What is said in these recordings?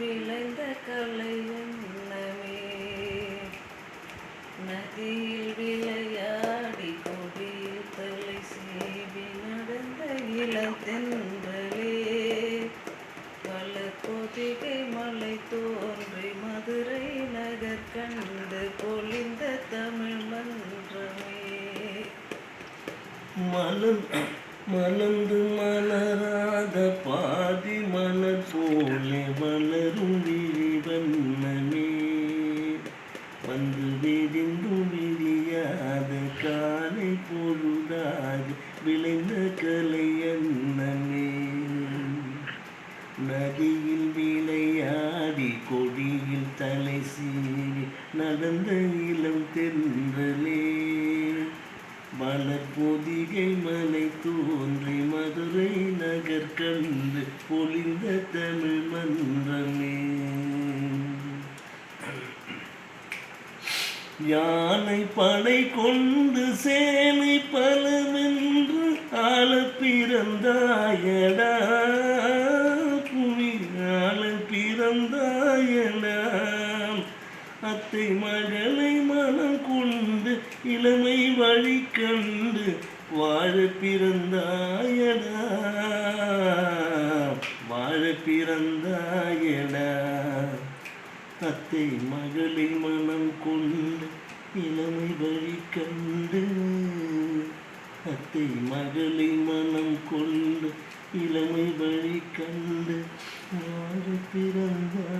விளைந்த கலை என்னவே நதியில் விளையாடி கொடியில் தலை சேவி நடந்த இளத்தென்றலே பல கொதிகை மலை தோன்றி மதுரை நகர் கண்டு பொழிந்த தமிழ் மன்றமே. மலன் மலர்ந்து மலராத பாதி மலர் போலே மலரும் விழிவண்ணமே வந்து விரிந்து விரியாத காலை பொழுதாக விளைந்த கலை அன்னமே நதியில் விளையாடி கொடியில் தலை சீறி நடந்த இளம் தென்றலே. மலர்பொதிகை மலை தோன்றி மதுரை நகர் கண்டு பொழிந்த தமிழ் மன்றமே. யானை படை கொண்டு சேனை பலவென்று ஆள பிறந்தாயடா. இளமை வழி கண்டு வாழ பிறந்தாயடா. வாழ பிறந்தாயடா. தத்தை மகளை மனம் கொண்டு இளமை வழி கண்டு தத்தை மகளை மனம் கொண்டு இளமை வழி கண்டு வாழ பிறந்தாய்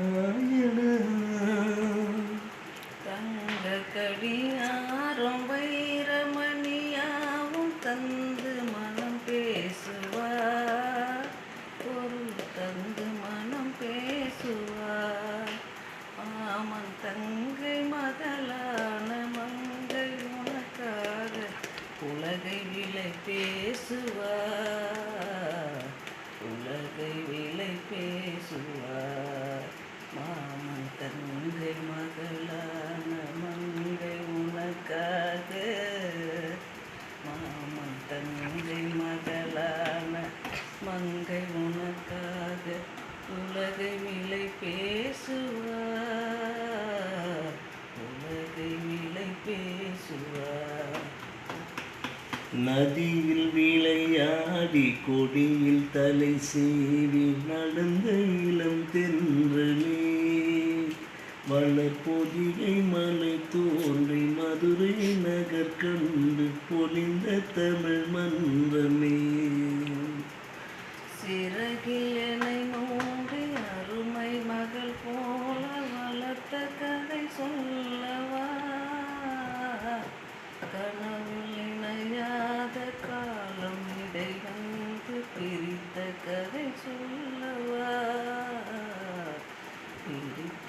பேசுவார் உலகை நதியில் விளையாடி கொடியில் தலை சேவி நடந்த இளம் தென்றலே. வளர் பொதிகை மலை தோன்றி மதுரை நகர் கண்டு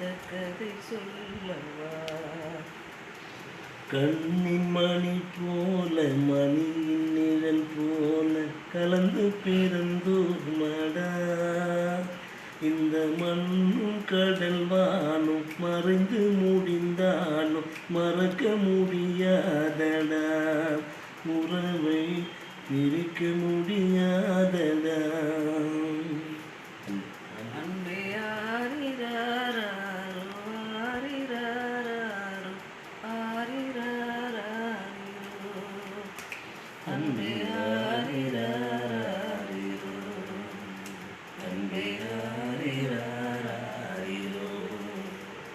பிரித்த கதை சொல்லவா? கண்ணின் மணி போல மணியின் நிழல் போல கலந்து பிறந்தூர் மடா இந்த மண்ணும் கடல் வானும் மறைந்து முடிந்தாலும் மறக்க முடியாதடா. உறவை பிரிக்க முடியாதடா.